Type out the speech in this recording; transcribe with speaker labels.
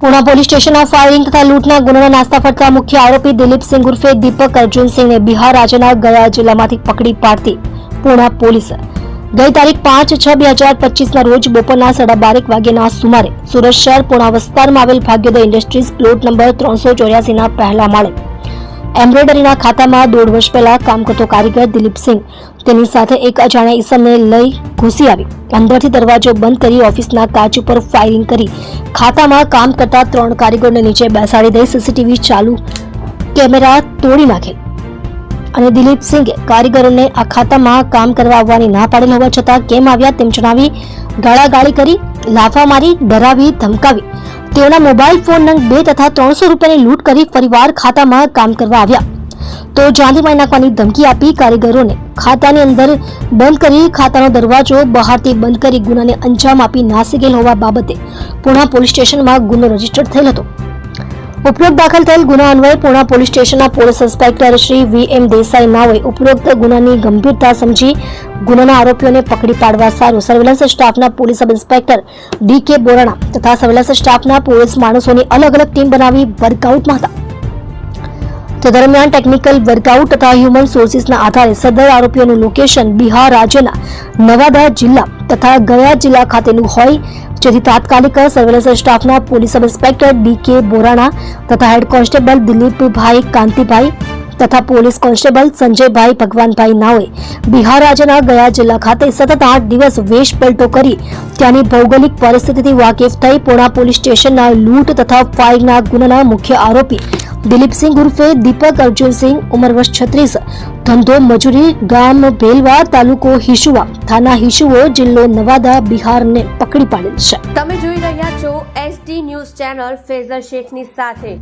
Speaker 1: Puna police સ્ટેશનના firing તથા લૂંટના ગુનાના નાસ્તા ફટકા મુખ્ય આરોપી દિલીપસિંહ ઉર્ફે દીપક અર્જુનસિંહને બિહાર રાજ્યના ગયા જિલ્લામાંથી પકડી પાડતી પુણા પોલીસ. ગઈ તારીખ પાંચ છ બે હજાર પચીસના રોજ બપોરના સાડા બારેક વાગ્યાના સુમારે સુરત શહેર પુણા વિસ્તારમાં આવેલ ભાગ્યોદય ઇન્ડસ્ટ્રીઝ પ્લોટ નંબર ત્રણસો ચોર્યાસીના પહેલા માળે એમ્બ્રોઇડરીના ખાતામાં દોઢ વર્ષ પહેલા કામ કરતો કારીગર દિલીપસિંહ તેની સાથે એક અજાણ્યા ઈસમને લઈ ઘૂસી આવી. અંદરથી દરવાજો બંધ કરી ઓફિસના કાચ ઉપર ફાયરિંગ કરી. ખાતામાં કામ કરતા ત્રણ કારીગરોને નીચે બેસાડી દઈ સીસીટીવી ચાલુ કેમેરા તોડી નાખે. અને દિલીપસિંહે કારીગરોને આ ખાતામાં કામ કરવા આવવાની ના પાડેલ હોવા છતાં કેમ આવ્યા તેમ જણાવી ગાળાગાળી કરી લાફા મારી ડરાવી, ધમકાવી. તેઓના મોબાઈલ ફોન નંગ બે તથા ત્રણસો રૂપિયાની લૂંટ કરી ફરીવાર ખાતામાં કામ કરવા આવ્યા. તો જાંધી મારી નાખવાની ધમકી આપી કારીગરોને. ખાતાની અંદર બંધ કરી ખાતાનો દરવાજો બહારથી બંધ કરી ગુનાને અંજામ આપી નાસી ગયેલ હોવા બાબતે પુણા પોલીસ સ્ટેશનમાં ગુનો રજિસ્ટર થયેલ હતો. ઉપરોક્ત દાખલ થયેલ ગુના અન્વયે પૂણા પોલીસ સ્ટેશનના police inspector Shri V M Desai નાઓએ ઉપરોક્ત ગુનાની ગંભીરતા સમજી ગુનાના આરોપીઓને પકડી પાડવા સારું. સર્વેલન્સ સ્ટાફના પોલીસ સબ ઇન્સ્પેક્ટર ડી કે બોરણા તથા સર્વેલન્સ સ્ટાફના પોલીસ માણસોની અલગ અલગ ટીમ બનાવી વર્કઆઉટમાં હતા. તે દરમિયાન ટેકનિકલ વર્કઆઉટ તથા હ્યુમન સોર્સિસના આધારે સદર આરોપીઓનું લોકેશન બિહાર રાજ્યના નવાદા જિલ્લા તથા ગયા જિલ્લા ખાતેનું હોય, જેથી તાત્કાલિક સર્વેલન્સ સ્ટાફના પોલીસ સબ ઇન્સ્પેક્ટર ડી કે બોરાણા તથા હેડ કોન્સ્ટેબલ દિલીપભાઈ કાંતિભાઈ તથા પોલીસ કોન્સ્ટેબલ સંજયભાઈ ભગવાનભાઈ નાઓએ બિહાર રાજ્યના ગયા જિલ્લા ખાતે સતત આઠ દિવસ વેશ પલટો કરી ત્યાંની ભૌગોલિક પરિસ્થિતિથી વાકેફ થઈ પોણા પોલીસ સ્ટેશનના લૂંટ તથા ફાયરના ગુનાના મુખ્ય આરોપી દિલીપસિંહ ઉર્ફે દીપક અર્જુનસિંહ ઉંમર વર્ષ છત્રીસ. ધંધો, મજૂરી, ગામ, ભેલવા, તાલુકો હિશુવા થાના હિશુઓ, જિલ્લો નવાદા, બિહારને પકડી પાડેલ છે.
Speaker 2: તમે જોઈ રહ્યા છો એસડી ન્યૂઝ ચેનલ ફેઝર શેખની સાથે.